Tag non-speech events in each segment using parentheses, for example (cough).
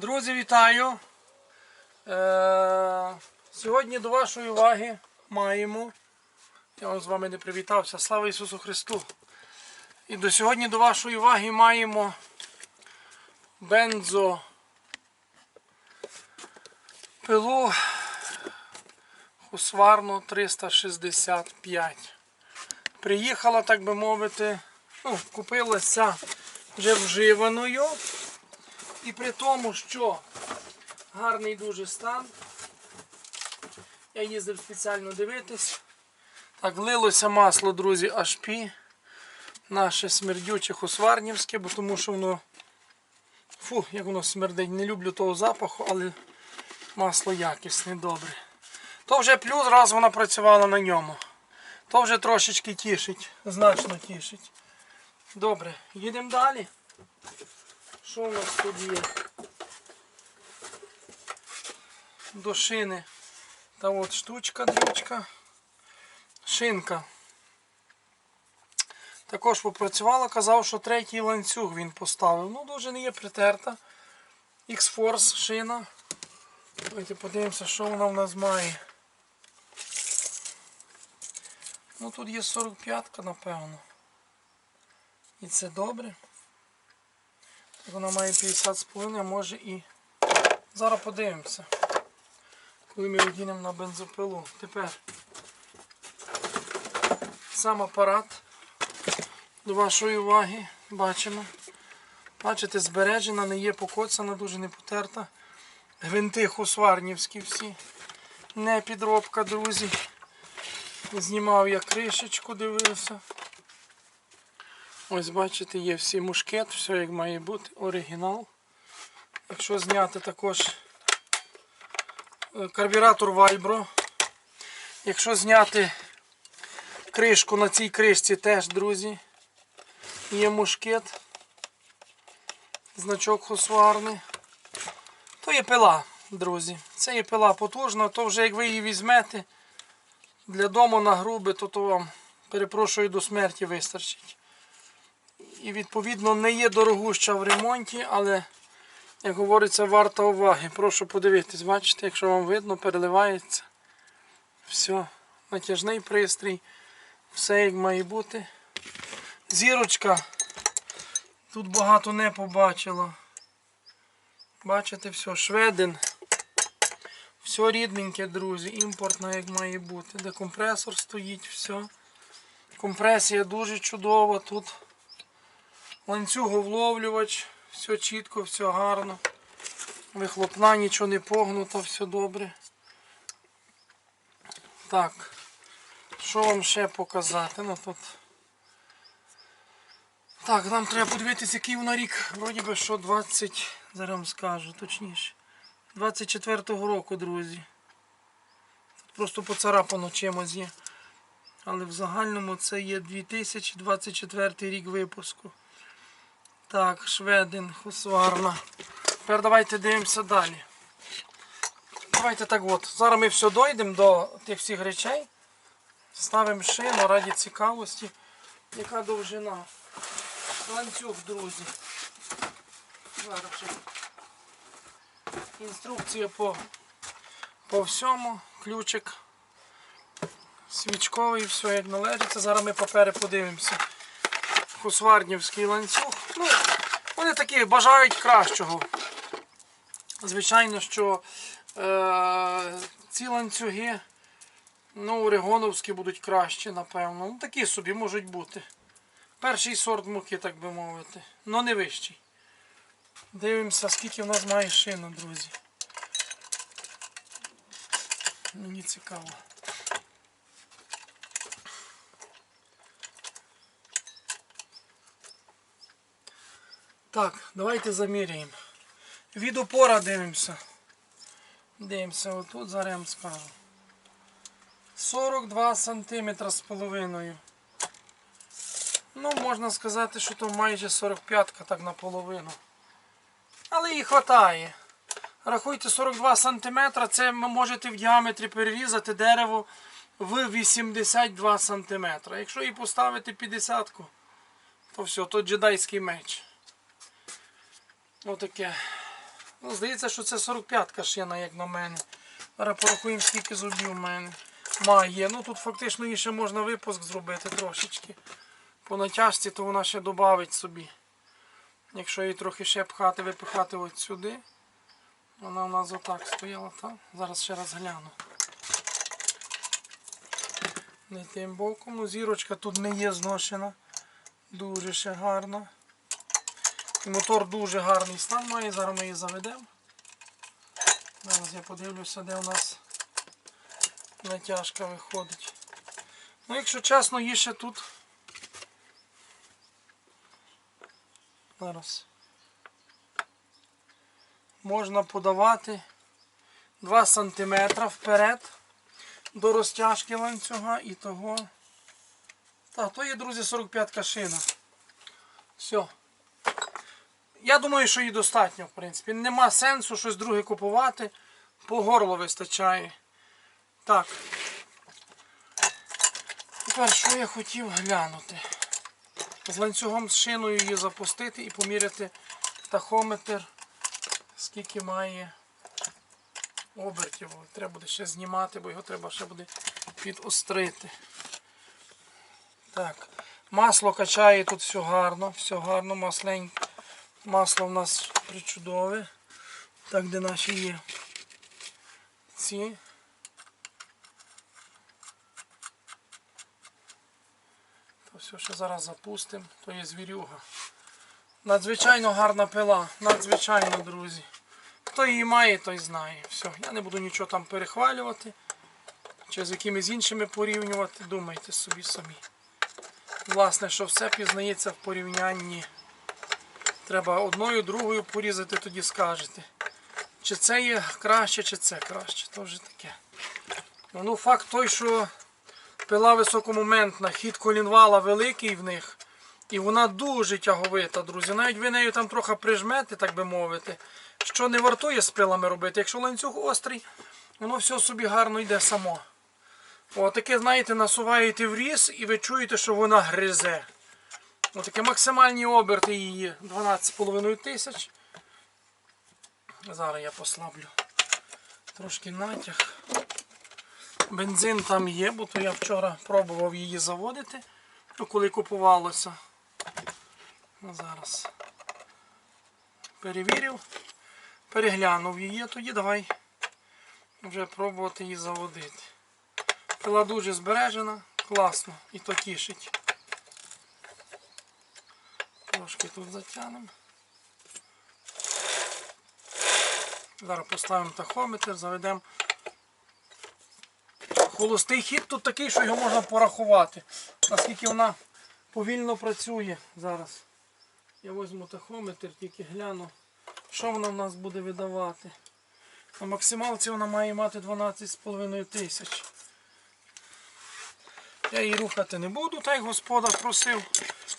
Друзі, вітаю! Е, сьогодні до вашої уваги маємо. Я з вами не привітався. Слава Ісусу Христу! І до сьогодні до вашої уваги маємо бензо пилу Husqvarna 365. Приїхала, так би мовити, ну, купилася вже вживаною. І при тому, що гарний дуже стан. Я їздив спеціально дивитись. Так, лилося масло, друзі, HP. Наше смердюче хусварнівське, бо тому що воно. Фу, як воно смердить. Не люблю того запаху, але масло якісне, добре. То вже плюс раз вона працювала на ньому. То вже трошечки тішить, значно тішить. Добре, їдемо далі. Що у нас тут є? До шини. Та от штучка, дрючка. Шинка. Також попрацювала, казав, що третій ланцюг він поставив. Ну, дуже не є притерта. X-Force шина. Давайте подивимося, що вона в нас має. Ну тут є 45-ка, напевно. І це добре. Вона має 50 з половиною, а може і. Зараз подивимося. Коли ми одінемо на бензопилу. Тепер сам апарат до вашої уваги. Бачимо. Бачите, збережена, не є покоцана, дуже не потерта. Гвинти хусварнівські всі. Не підробка, друзі. Знімав я кришечку, дивився. Ось бачите, є всі мушкет, все як має бути, оригінал. Якщо зняти також е, карбюратор Vibro. Якщо зняти кришку на цій кришці теж, друзі, є мушкет, значок хусварний. То є пила, друзі. Це є пила потужна, то вже як ви її візьмете для дому на груби, то то вам, перепрошую, до смерті вистачить і відповідно не є дорогуща в ремонті, але, як говориться, варта уваги. Прошу подивитись, бачите, якщо вам видно, переливається. Все, натяжний пристрій, все як має бути. Зірочка. Тут багато не побачило. Бачите, все, шведен. Все рідненьке, друзі, імпортне, як має бути. Де компресор стоїть, все. Компресія дуже чудова тут. Ланцюговловлювач, все чітко, все гарно. Вихлопна, нічого не погнуто, все добре. Так, що вам ще показати? Ну тут. Так, нам треба подивитися, який воно рік. Вроді би, що 20, зараз вам скажу, точніше. 24-го року, друзі. Тут просто поцарапано чимось є. Але в загальному це є 2024 рік випуску. Так, Шведин, Хусварна. Тепер давайте дивимося далі. Давайте так от. Зараз ми все дойдемо до тих всіх речей. Ставимо шину раді цікавості. Яка довжина? Ланцюг, друзі. Зараз ще. Інструкція по, по всьому. Ключик. Свічковий, все як належиться. Зараз ми папери подивимося. Хусварнівський ланцюг. Ну, вони такі бажають кращого. Звичайно, що е, ці ланцюги ну, орегоновські будуть кращі, напевно. Ну, такі собі можуть бути. Перший сорт муки, так би мовити. але не вищий. Дивимося, скільки в нас має шина, друзі. Мені цікаво. Так, давайте заміряємо. Від опора дивимося. Дивимося, отут зараз я вам скажу. 42 см з половиною. Ну, можна сказати, що то майже 45-ка так наполовину. Але їй вистачає. Рахуйте 42 см, це можете в діаметрі перерізати дерево в 82 см. Якщо її поставити 50-ку, то все, то джедайський меч. Отаке. Ну, здається, що це 45-ка шина, як на мене. Зараз порахуємо, скільки зубів в мене. Має. Ну тут фактично її ще можна випуск зробити трошечки. По натяжці, то вона ще додавить собі. Якщо її трохи ще пхати, випихати от сюди. Вона у нас отак стояла, так? Зараз ще раз гляну. Не тим боком. Ну, зірочка тут не є зношена. Дуже ще гарна. Мотор дуже гарний стан має, зараз ми її заведемо. Зараз я подивлюся, де у нас натяжка виходить. Ну, якщо чесно, її ще тут. Зараз. Можна подавати 2 см вперед до розтяжки ланцюга і того. Так, то є, друзі, 45 шина. Все. Я думаю, що її достатньо, в принципі. Нема сенсу щось друге купувати. По горло вистачає. Так. Тепер що я хотів глянути? З ланцюгом з шиною її запустити і поміряти тахометр, скільки має обертів. Треба буде ще знімати, бо його треба ще буде підострити. Так. Масло качає тут все гарно, все гарно, масленьке. Масло в нас причудове. Так, де наші є ці. То все ще зараз запустимо, то є звірюга. Надзвичайно гарна пила, надзвичайно, друзі. Хто її має, той знає. Все, я не буду нічого там перехвалювати. Чи з якимись іншими порівнювати, думайте собі самі. Власне, що все пізнається в порівнянні. Треба одною, другою порізати, тоді скажете. Чи це є краще, чи це краще. То вже таке. Ну, факт той, що пила високомоментна, хід колінвала великий в них. І вона дуже тяговита, друзі. Навіть ви нею там трохи прижмете, так би мовити. Що не вартує з пилами робити. Якщо ланцюг острий, воно все собі гарно йде само. Отаке, знаєте, насуваєте в різ і ви чуєте, що вона гризе. Отакі максимальні оберти її 12,5 тисяч. Зараз я послаблю трошки натяг. Бензин там є, бо то я вчора пробував її заводити, ну, коли купувалося. Ну, Зараз перевірив, переглянув її, тоді давай вже пробувати її заводити. Пила дуже збережена, класно і то тішить. Трошки тут затягнемо. Зараз поставимо тахометр, заведемо. Холостий хід тут такий, що його можна порахувати. Наскільки вона повільно працює зараз. Я візьму тахометр, тільки гляну, що вона в нас буде видавати. На максималці вона має мати 12,5 тисяч. Я її рухати не буду, так як господар просив.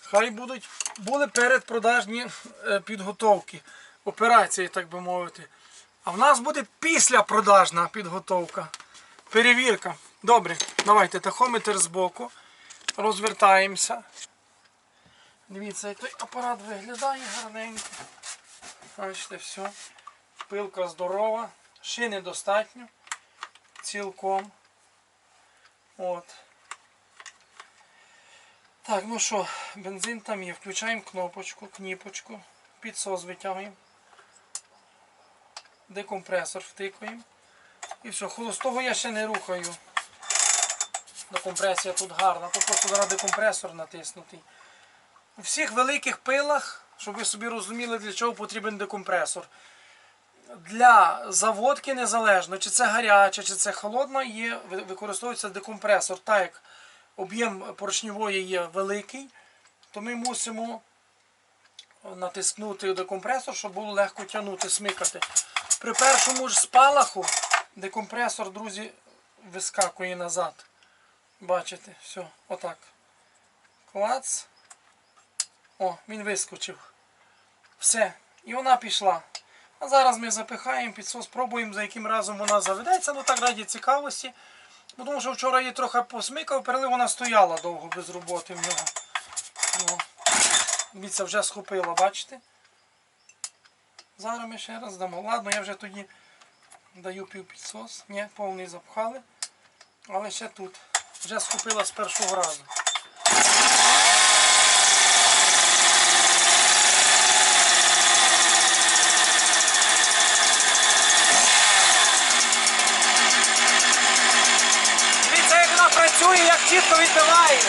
Хай будуть, були передпродажні е, підготовки, операції, так би мовити. А в нас буде післяпродажна підготовка. Перевірка. Добре, давайте тахометр збоку. Розвертаємося. Дивіться, як той апарат виглядає гарненько. Бачите, все. Пилка здорова, шини достатньо. Цілком. От. Так, ну що, бензин там є. Включаємо кнопочку, кніпочку, підсос витягуємо. Декомпресор втикуємо. І все, холостого я ще не рухаю. Декомпресія тут гарна, то просто зараз декомпресор натиснутий. У всіх великих пилах, щоб ви собі розуміли, для чого потрібен декомпресор. Для заводки незалежно, чи це гаряча, чи це холодна, є, використовується декомпресор. Так як об'єм поршньової є великий, то ми мусимо натиснути декомпресор, щоб було легко тягнути, смикати. При першому ж спалаху декомпресор, друзі, вискакує назад. Бачите, все, отак. Клац. О, він вискочив. Все. І вона пішла. А зараз ми запихаємо підсос, спробуємо, за яким разом вона заведеться. Ну так раді цікавості. Бо Тому що вчора її трохи посмикав, перелив вона стояла довго без роботи в нього. Ну, Міця вже схопила, бачите? Зараз ми ще раз дамо. Ладно, я вже тоді даю півпідсос. Ні, повний запхали. Але ще тут. Вже схопила з першого разу. Дивіться, як вона працює, як чітко відбиває.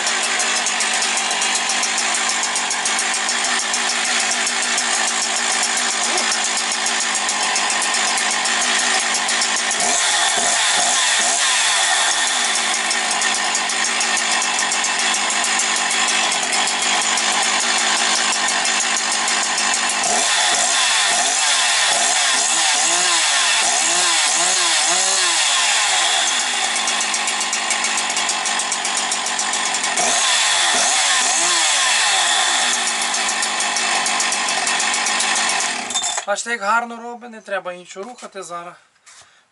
Бачите, як гарно робить, не треба нічого рухати зараз.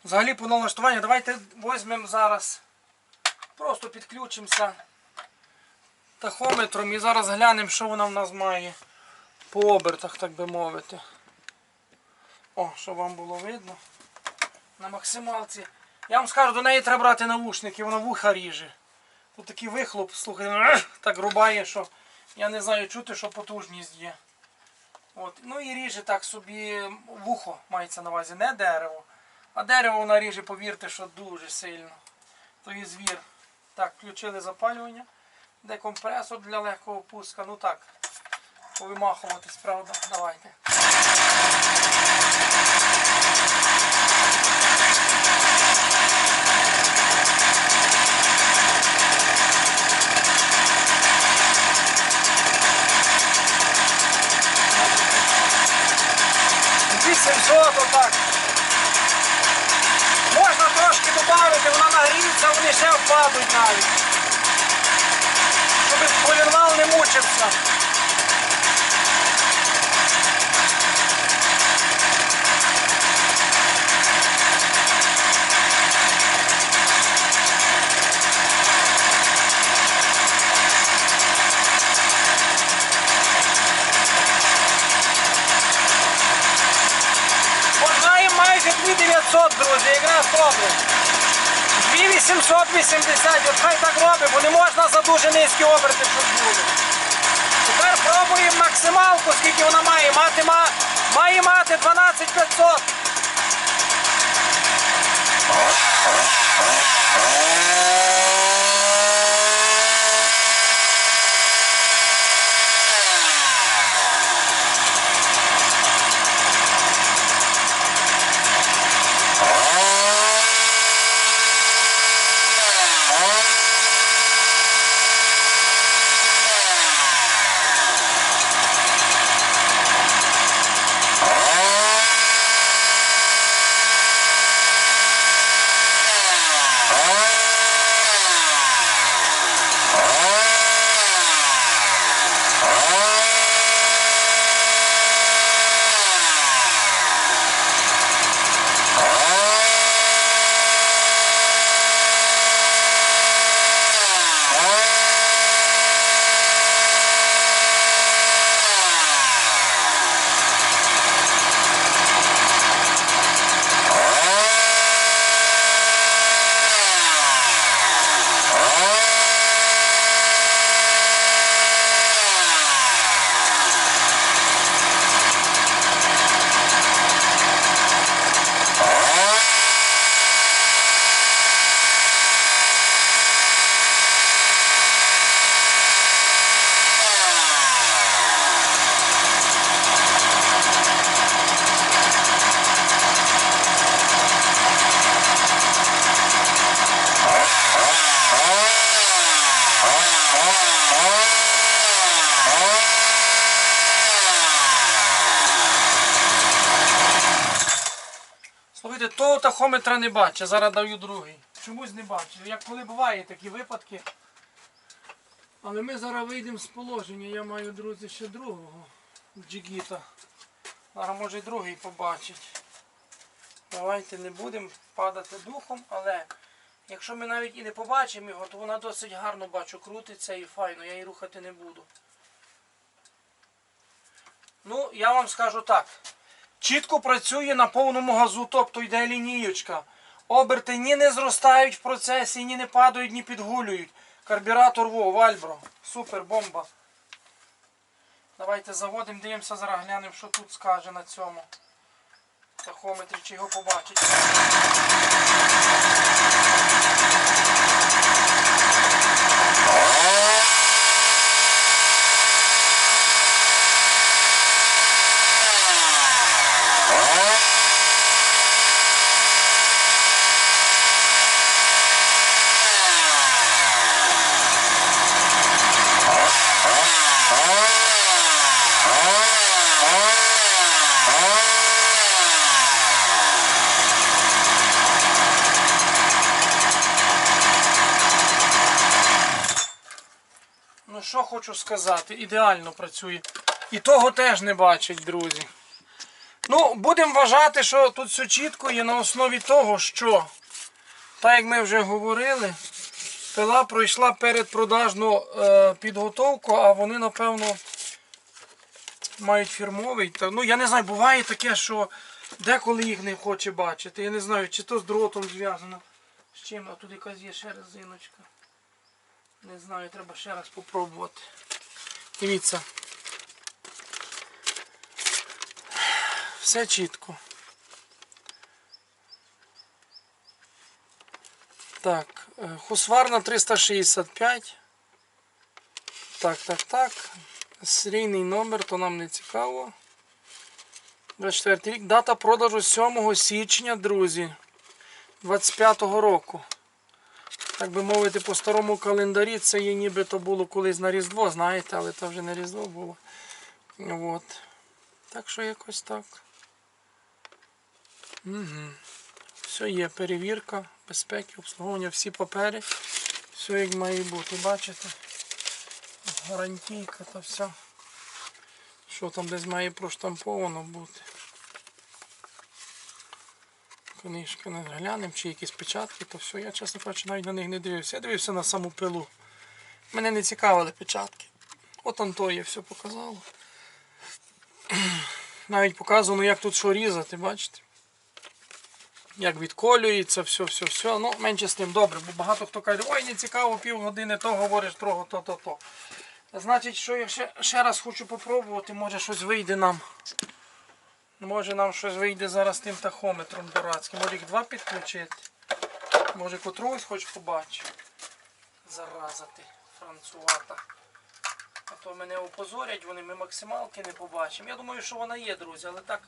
Взагалі по налаштуванню, давайте візьмемо зараз, просто підключимося тахометром і зараз глянемо, що вона в нас має по обертах, так би мовити. О, щоб вам було видно. На максималці. Я вам скажу, до неї треба брати навушники, вона вуха ріже. Тут такий вихлоп, слухай, так рубає, що я не знаю чути, що потужність є. От. Ну і ріже так собі вухо мається на увазі, не дерево. А дерево вона ріже, повірте, що дуже сильно. То і звір. Так, включили запалювання. Де компресор для легкого пуска. Ну так, повимахуватись, правда. Давайте. Вісімсот отак. Можна трошки додати, вона нагріється, вони ще впадуть навіть. Щоб полірвал не мучився. Маємо майже 2900, друзі, 2880, от хай так робить, бо не можна за дуже низькі оберти, щоб були. Тепер пробуємо максималку, скільки вона має. Мати, ма- має мати 12500. Слухайте, того тахометра не бачу, зараз даю другий. Чомусь не бачу. Як коли буває такі випадки. Але ми зараз вийдемо з положення. Я маю, друзі, ще другого джигіта. Зараз може і другий побачить. Давайте не будемо падати духом, але якщо ми навіть і не побачимо його, то вона досить гарно бачу, крутиться і файно, я її рухати не буду. Ну, я вам скажу так. Чітко працює на повному газу, тобто йде лінієчка. Оберти ні не зростають в процесі, ні не падають, ні підгулюють. Карбюратор во, Вальбро. Супер, бомба. Давайте заводимо, дивимося, зараз глянемо, що тут скаже на цьому. Тахометрі, чи його побачить. Ну що хочу сказати, ідеально працює. І того теж не бачить, друзі. Ну, будемо вважати, що тут все чітко є на основі того, що, так як ми вже говорили, пила пройшла передпродажну е, підготовку, а вони, напевно, мають фірмовий. Ну, я не знаю, буває таке, що деколи їх не хоче бачити. Я не знаю, чи то з дротом зв'язано. З чим, а тут якась є ще резиночка. Не знаю, треба ще раз попробувати. Дивіться. Все чітко. Так, е, Хусварна 365. Так, так, так. Серійний номер, то нам не цікаво. 24 рік. Дата продажу 7 січня, друзі. 25-го року так би мовити, по старому календарі це є ніби то було колись на Різдво, знаєте, але це вже не Різдво було. От. Так що якось так. Угу. Все є, перевірка, безпеки, обслуговування, всі папери. Все як має бути, бачите? Гарантійка та все. Що там десь має проштамповано бути. Книжка не глянемо, чи якісь печатки, то все. Я, чесно кажучи, навіть на них не дивився. Я дивився на саму пилу. Мене не цікавили печатки. От Антоє все показало. (clears throat) Навіть показано, як тут що різати, бачите? Як відколюється, все, все, все. Ну, менше з тим добре, бо багато хто каже, ой, не цікаво, півгодини то говориш, того, то, то, то. Значить, що я ще, ще раз хочу попробувати, може щось вийде нам. Може нам щось вийде зараз тим тахометром дурацьким. Може їх два підключити. Може котрусь хоч побачу. Зараза ти, францувата. А то мене опозорять, вони ми максималки не побачимо. Я думаю, що вона є, друзі, але так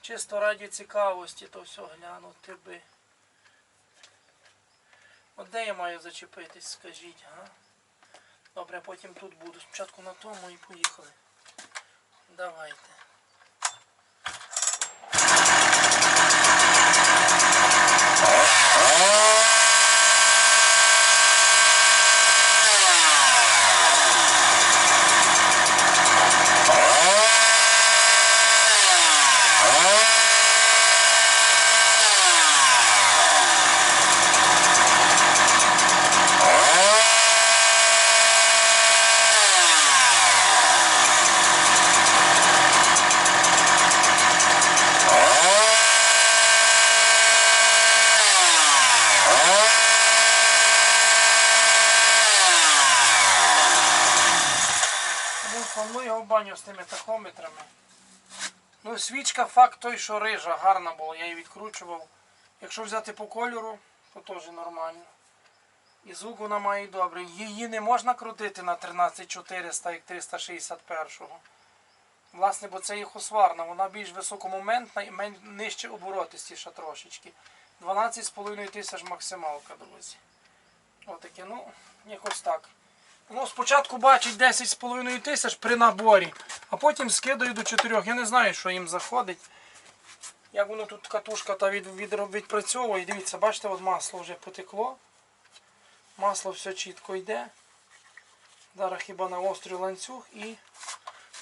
чисто раді цікавості, то все глянути би. От де я маю зачепитись, скажіть, га? Добре, потім тут буду. Спочатку на тому і поїхали. Давайте. Ну, планую його в баню з тими тахометрами. Ну, свічка факт той, що рижа, гарна була, я її відкручував. Якщо взяти по кольору, то теж нормально. І звук вона має добрий. Її не можна крутити на 13400, як 361-го. Власне, бо це є хосварна, вона більш високомоментна і мен... нижче оборотистіша трошечки. 12,5 тисяч максималка, друзі. Отаке, ну, якось так. Ну, спочатку бачить 10,5 тисяч при наборі, а потім скидаю до 4. Я не знаю, що їм заходить. Як воно тут катушка та від, від, відпрацьовує. Дивіться, бачите, от масло вже потекло. Масло все чітко йде. Зараз хіба на острий ланцюг і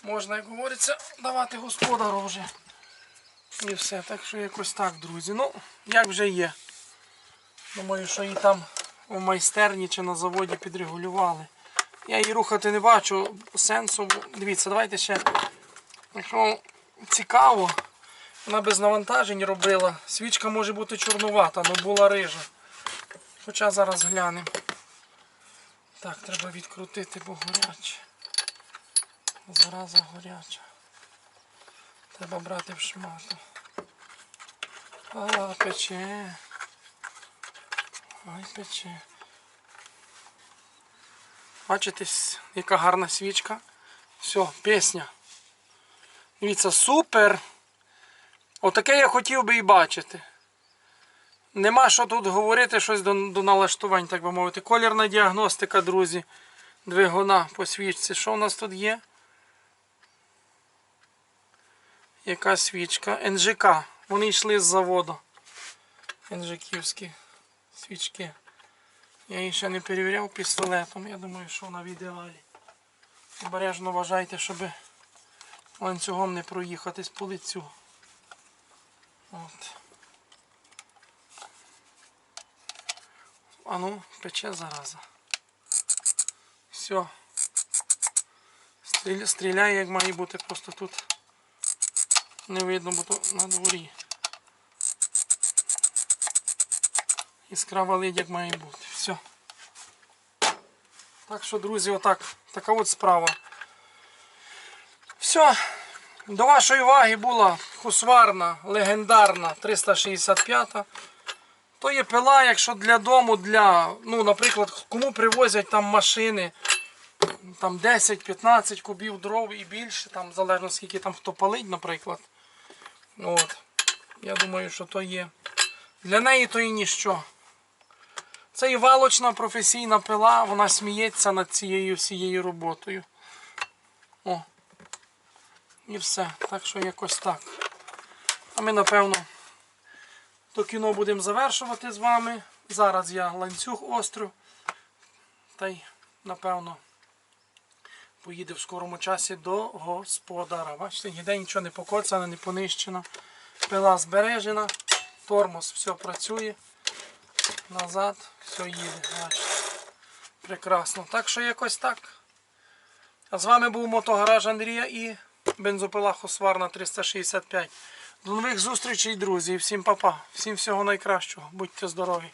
можна, як говориться, давати господару вже. І все. Так що якось так, друзі. Ну, як вже є. Думаю, що її там у майстерні чи на заводі підрегулювали. Я її рухати не бачу сенсу. Дивіться, давайте ще. Якщо цікаво, Вона без навантажень робила. Свічка може бути чорнувата, але була рижа. Хоча зараз глянемо. Так, треба відкрутити, бо горяче. Зараза горяча. Треба брати в шмату. А, пече. Ай, пече. Бачите, яка гарна свічка. Все, пісня. Дивіться, супер. Отаке я хотів би і бачити. Нема що тут говорити щось до, до налаштувань, так би мовити. Колірна діагностика, друзі. Двигуна по свічці. Що у нас тут є? Яка свічка? НЖК. Вони йшли з заводу. НЖКівські свічки. Я її ще не перевіряв пістолетом. Я думаю, що вона в ідеалі. Обережно вважайте, щоб ланцюгом не проїхатись по лицю. От. А ну, пече зараза. Все. Стріляє, як має бути, просто тут не видно, бо то на дворі. Іскра валить, як має бути. Все. Так що, друзі, отак, така от справа. Все. До вашої уваги була хусварна, легендарна 365. То є пила, якщо для дому, для, ну, наприклад, кому привозять там машини, там 10-15 кубів дров і більше, там залежно скільки там хто палить, наприклад. От. Я думаю, що то є. Для неї то і ніщо. Це і валочна професійна пила, вона сміється над цією всією роботою. О. І все. Так що якось так. А ми, напевно, то кіно будемо завершувати з вами. Зараз я ланцюг острю. Та й, напевно, поїде в скорому часі до господара. Бачите, ніде нічого не покоцано, не понищено. Пила збережена, тормоз все працює. Назад, все їде. Бачите. Прекрасно. Так що якось так. А з вами був мотогараж Андрія і бензопила Хосварна 365. До нових зустрічей, друзі. Всім папа. Всім всього найкращого. Будьте здорові.